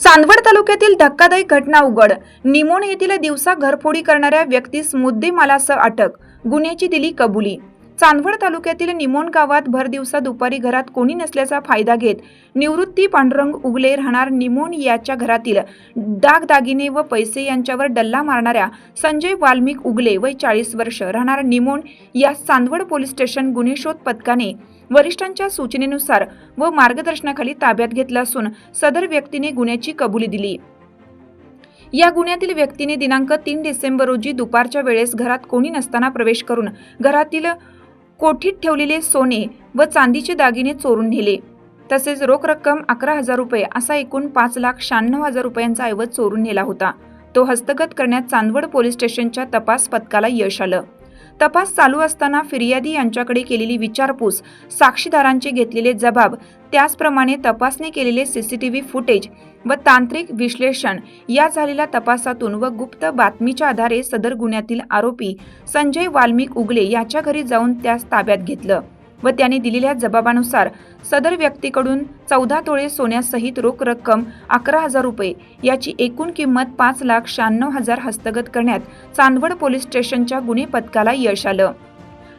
चांदवड तालुक्यातील धक्कादायक घटना उघड. निमोण येथील दिवसा घरफोडी करणाऱ्या व्यक्तीस मुद्देमालासह अटक. गुन्ह्याची दिली कबुली. चांदवड तालुक्यातील निमोण गावात भर दिवसा दुपारी घरात कोणी नसल्याचा फायदा घेत निवृत्ती पांडुरंग उगले राहणार निमोण याच्या घरातील दागदागिने व पैसे यांच्यावर डल्ला मारणाऱ्या संजय वाल्मिक उगले वय चाळीस वर्ष राहणार निमोण या चांदवड पोलीस स्टेशन गुन्हे शोध पथकाने वरिष्ठांच्या सूचनेनुसार व मार्गदर्शनाखाली ताब्यात घेतला असून सदर व्यक्तीने गुन्ह्याची कबुली दिली. या गुन्ह्यातील व्यक्तीने दिनांक तीन डिसेंबर रोजी दुपारच्या वेळेस घरात कोणी नसताना प्रवेश करून घरातील कोठीत ठेवलेले सोने व चांदीचे दागिने चोरून नेले. तसेच रोख रक्कम अकरा हजार रुपये असा एकूण पाच लाख शहाण्णव हजार रुपयांचा ऐवज चोरून नेला होता. तो हस्तगत करण्यात चांदवड पोलीस स्टेशनच्या तपास पथकाला यश आलं. तपास चालू असताना फिर्यादी यांच्याकडे केलेली विचारपूस साक्षीदारांचे घेतलेले जबाब त्याचप्रमाणे तपासणी केलेले सीसीटीव्ही फुटेज व तांत्रिक विश्लेषण या झालेल्या तपासातून व गुप्त बातमीच्या आधारे सदर गुन्ह्यातील आरोपी संजय वाल्मिक उगले याच्या घरी जाऊन त्यास ताब्यात घेतलं. व त्याने दिलेल्या जबाबानुसार सदर व्यक्तीकडून चौदा तोळे सोन्यासहित रोख रक्कम अकरा हजार रुपये याची एकूण किंमत पाच लाख शहाण्णव हजार हस्तगत करण्यात चांदवड पोलीस स्टेशनच्या गुन्हे पथकाला यश आलं.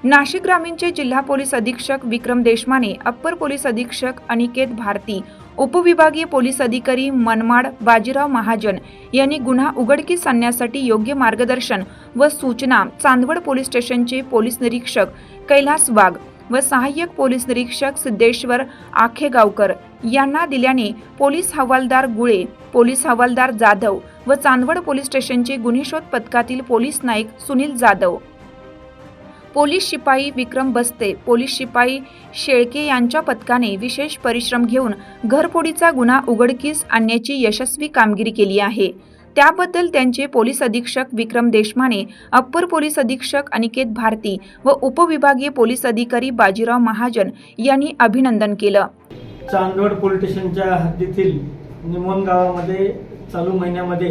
नाशिक ग्रामीणचे जिल्हा पोलीस अधीक्षक विक्रम देशमाने अप्पर पोलीस अधीक्षक अनिकेत भारती उपविभागीय पोलीस अधिकारी मनमाड बाजीराव महाजन यांनी गुन्हा उघडकीस आणण्यासाठी योग्य मार्गदर्शन व सूचना चांदवड पोलीस स्टेशनचे पोलीस निरीक्षक कैलास वाघ व सहाय्यक पोलीस निरीक्षक सिद्धेश्वर आखेगावकर यांना दिल्याने पोलीस हवालदार गुळे पोलीस हवालदार जाधव व चांदवड पोलीस स्टेशनचे गुन्हे शोध पथकातील पोलीस नाईक सुनील जाधव. पोलीस शिपाई विक्रम बस्ते पोलीस शिपाई शेळके यांच्या पथकाने विशेष परिश्रम घेऊन घरफोडीचा गुन्हा उघडकीस आणण्याची यशस्वी कामगिरी केली आहे. त्याबद्दल त्यांचे पोलीस अधीक्षक विक्रम देशमाने अप्पर पोलीस अधीक्षक अनिकेत भारती व उपविभागीय पोलीस अधिकारी बाजीराव महाजन यांनी अभिनंदन केलं. चांदवड पोलीस स्टेशनच्या हद्दीतील निमोन गावामध्ये चालू महिन्यामध्ये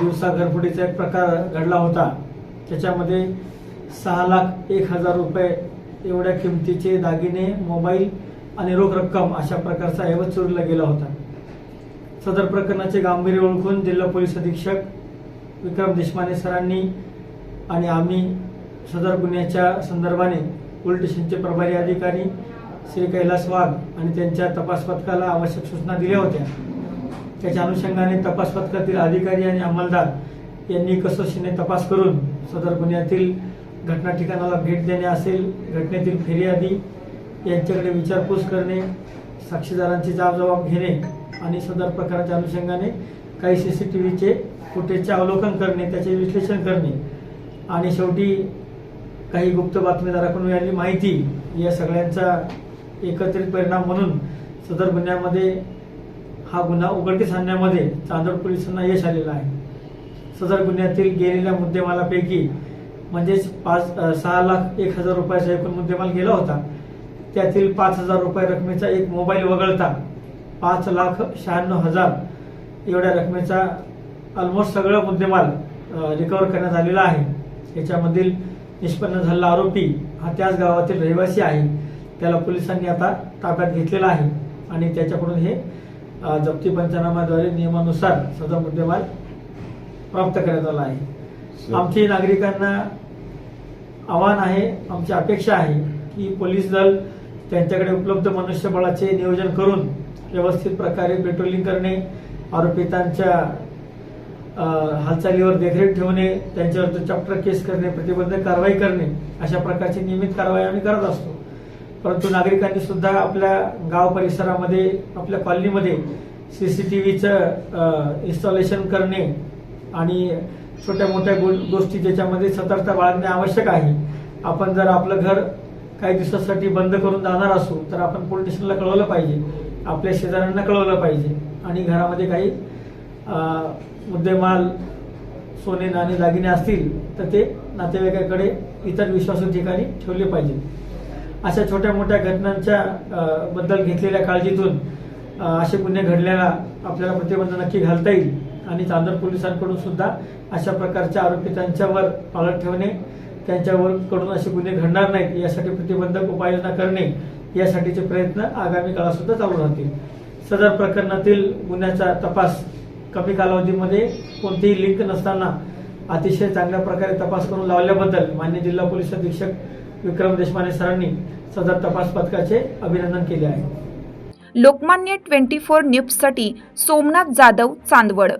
दिवसा घरफोडीचा एक प्रकार घडला होता. त्याच्यामध्ये सहा लाख एक हजार रुपये एवढ्या किमतीचे दागिने मोबाईल आणि रोख रक्कम अशा प्रकारचा ऐवज चोरीला गेला होता. सदर प्रकरणाचे गांभीर्य ओळखून जिल्हा पोलीस अधीक्षक विक्रम देशमाने सरांनी आणि आम्ही सदर गुन्ह्याच्या संदर्भाने पोलीस स्टेशनचे प्रभारी अधिकारी श्री कैलास वाघ आणि त्यांच्या तपास पथकाला आवश्यक सूचना दिल्या होत्या. त्याच्या अनुषंगाने तपास पथकातील अधिकारी आणि अंमलदार यांनी कसोशीने तपास करून सदर गुन्ह्यातील घटना ठिकाणाला भेट देणे असेल घटनेतील फिर्यादी यांच्याकडे विचारपूस करणे साक्षीदारांची जाब घेणे आणि सदर प्रकाराच्या अनुषंगाने काही सी सी टी व्हीचे फुटेजचे अवलोकन करणे त्याचे विश्लेषण करणे आणि शेवटी काही गुप्त बातमीदाराकडून मिळालेली माहिती या सगळ्यांचा एकत्रित परिणाम म्हणून सदर गुन्ह्यामध्ये हा गुन्हा उघडकीस आणण्यामध्ये चांदोड पोलिसांना यश आलेलं आहे. सदर गुन्ह्यातील गेलेल्या मुद्देमालापैकी म्हणजेच पाच सहा लाख एक हजार रुपयाचा एकूण मुद्देमाल गेला होता. त्यातील पाच हजार रुपये रकमेचा एक मोबाईल वगळता पाच लाख शहाण्णव हजार एवढ्या रकमेचा ऑलमोस्ट सगळं मुद्देमाल रिकवर करण्यात आलेला आहे. याच्यामधील निष्पन्न झालेला आरोपी हा त्याच गावातील रहिवासी आहे. त्याला पोलिसांनी आता ताब्यात घेतलेला आहे आणि त्याच्याकडून हे जप्ती पंचनाम्याद्वारे नियमानुसार सदर मुद्देमाल प्राप्त करण्यात आला आहे. आमची नागरिकांना आव्हान आहे आमची अपेक्षा आहे की पोलीस दल त्यांच्याकडे उपलब्ध मनुष्यबळाचे नियोजन करून व्यवस्थित प्रकारे पेट्रोलिंग करणे आरोपितांच्या हालचालीवर देखरेख ठेवणे त्यांच्यावर चॅप्टर केस करणे प्रतिबंधक कारवाई करणे अशा प्रकारची नियमित कारवाई आम्ही करत असतो. परंतु नागरिकांनी सुद्धा आपल्या गाव परिसरामध्ये आपल्या कॉलनीमध्ये सी सी टी व्हीचं इन्स्टॉलेशन करणे आणि छोट्या मोठ्या गो गोष्टी ज्याच्यामध्ये सतर्कता बाळगणे आवश्यक आहे. आपण जर आपलं घर काही दिवसासाठी बंद करून जाणार असू तर आपण पोलीस स्टेशनला कळवलं पाहिजे. आपल्या शेजाऱ्यांना कळवलं पाहिजे. आणि घरामध्ये काही मुद्देमाल सोने नाणे दागिने असतील तर ते नातेवाईकाकडे इतर विश्वासू ठिकाणी ठेवले पाहिजे. अशा छोट्या मोठ्या घटनांच्या बद्दल घेतलेल्या काळजीतून असे गुन्हे घडल्याला आपल्याला प्रतिबंध नक्की घालता येईल. आणि चांदोर पोलिसांकडून सुद्धा अशा प्रकारच्या आरोपितांच्यावर पाळत ठेवणे त्यांच्यावर कडून असे गुन्हे घडणार नाहीत यासाठी प्रतिबंधक उपाययोजना करणे यासाठीचे प्रयत्न आगामी काळात सुद्धा चालू राहतील. सदर प्रकरणातील गुन्ह्याचा तपास कमी कालावधीमध्ये कोणतीही लिंक नसताना अतिशय चांगल्या प्रकारे तपास करून लावल्याबद्दल मान्य जिल्हा पोलीस अधीक्षक विक्रम देशमाने सरांनी सदर तपास पथकाचे अभिनंदन केले आहे. लोकमान्य ट्वेंटी फोर न्यूजसाठी सोमनाथ जाधव चांदवड.